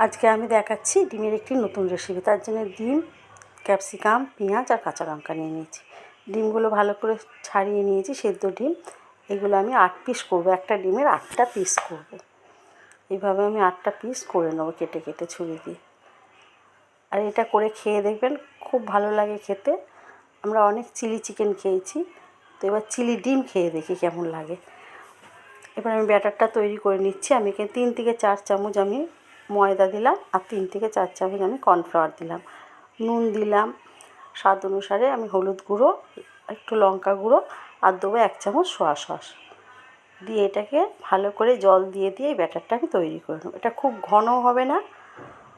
আজকে আমি দেখাচ্ছি ডিমের একটি নতুন রেসিপি তার জন্য ডিম, ক্যাপসিকাম, পেঁয়াজ আর কাঁচা লঙ্কা নিয়ে নিয়েছি। ডিমগুলো ভালো করে ছাড়িয়ে নিয়েছি, সেদ্ধ ডিম। এগুলো আমি আট পিস করব। একটা ডিমের আটটা পিস করব। এইভাবে আমি আটটা পিস করে নেব কেটে কেটে ছুরি দিয়ে। আর এটা করে খেয়ে দেখবেন, খুব ভালো লাগে খেতে। আমরা অনেক চিলি চিকেন খেয়েছি। তো এবার চিলি ডিম খেয়ে দেখি কেমন লাগে। এবার আমি ব্যাটারটা তৈরি করে নিচ্ছি। আমি তিন থেকে চার চামচ আমি ময়দা দিলাম আর তিন থেকে চার চামচ আমি কর্নফ্লাওয়ার দিলাম। নুন দিলাম, স্বাদ অনুসারে আমি হলুদ গুঁড়ো, একটু লঙ্কা গুঁড়ো আর দেবো এক চামচ সোয়া সস। দিয়ে এটাকে ভালো করে জল দিয়ে দিয়ে ব্যাটারটা আমি তৈরি করে নেব। এটা খুব ঘনও হবে না,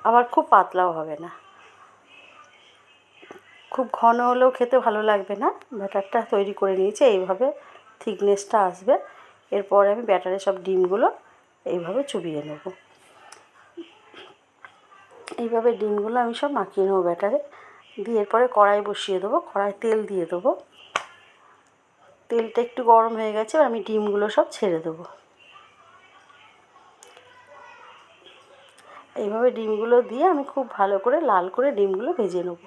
আবার খুব পাতলাও হবে না। খুব ঘন হলেও খেতে ভালো লাগবে না। ব্যাটারটা তৈরি করে নিয়েছি, এইভাবে থিকনেসটা আসবে। এরপরে আমি ব্যাটারে সব ডিমগুলো এইভাবে চুবিয়ে নেব। এইভাবে ডিমগুলো আমি সব মাখিয়ে নেব ব্যাটারে। দিয়ে এরপরে কড়াই বসিয়ে দেবো কড়াই তেল দিয়ে দেবো। তেলটা একটু গরম হয়ে গেছে আমি ডিমগুলো সব ছেড়ে দেবো। এইভাবে ডিমগুলো দিয়ে আমি খুব ভালো করে লাল করে ডিমগুলো ভেজে নেব।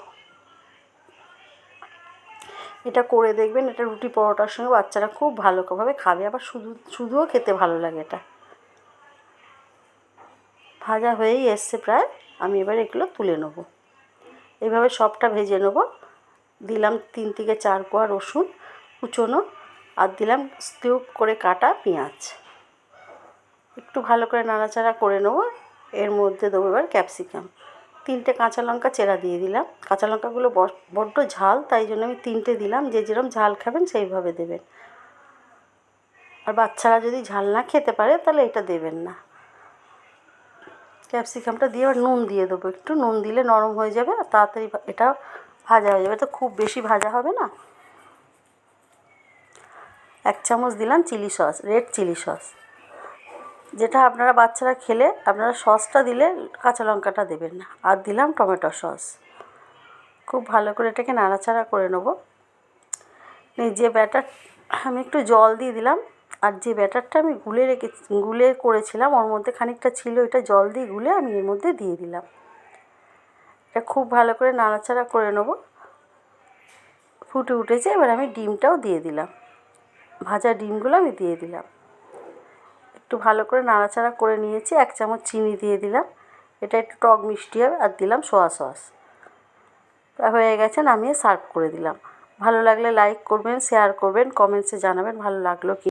এটা করে দেখবেন, এটা রুটি পরোটার সঙ্গে বাচ্চারা খুব ভালোভাবে খাবে, আবার শুধু, শুধুও খেতে ভালো লাগে এটা। ভাজা হয়েই এসছে প্রায়, আমি এবার এগুলো তুলে নেব। এইভাবে সবটা ভেজে নেব। দিলাম তিন থেকে চার কোয়া রসুন কুচোনো আর দিলাম স্টিউপ করে কাটা পেঁয়াজ। একটু ভালো করে নাড়াচাড়া করে নেব, এর মধ্যে দেবো এবার ক্যাপসিকাম তিনটে কাঁচা লঙ্কা চেরা দিয়ে দিলাম। কাঁচা লঙ্কাগুলো বড্ড ঝাল, তাই জন্য আমি তিনটে দিলাম। যে যেরকম ঝাল খাবেন সেইভাবে দেবেন। আর বাচ্চারা যদি ঝাল না খেতে পারে, তাহলে এটা দেবেন না। ক্যাপসিকামটা দিয়ে আবার নুন দিয়ে দেবো। একটু নুন দিলে নরম হয়ে যাবে আর তাড়াতাড়ি এটা ভাজা হয়ে যাবে। তো খুব বেশি ভাজা হবে না। এক চামচ দিলাম chilli sauce, red chilli sauce. যেটা আপনারা বাচ্চারা খেলে, আপনারা সসটা দিলে কাঁচা লঙ্কাটা দেবেন না। আর দিলাম টমেটো সস। খুব ভালো করে এটাকে নাড়াচাড়া করে নেব। যে ব্যাটার, আমি একটু জল দিয়ে দিলাম। আর যে ব্যাটারটা আমি গুলে রেখে, গুলে করেছিলাম, ওর মধ্যে খানিকটা ছিল এটা জল দিয়ে গুলে আমি এর মধ্যে দিয়ে দিলাম। এটা খুব ভালো করে নাড়াচাড়া করে নেব। ফুটে উঠেছে, এবার আমি ডিমটাও দিয়ে দিলাম। ভাজা ডিমগুলো আমি দিয়ে দিলাম। একটু ভালো করে নাড়াচাড়া করে নিয়েছি, এক চামচ চিনি দিয়ে দিলাম। এটা একটু টক মিষ্টি হবে, আর দিলাম সোয়া সস। হয়ে গেছে, নামিয়ে সার্ভ করে দিলাম। ভালো লাগলে লাইক করবেন, শেয়ার করবেন, কমেন্টসে জানাবেন, ভালো লাগল কি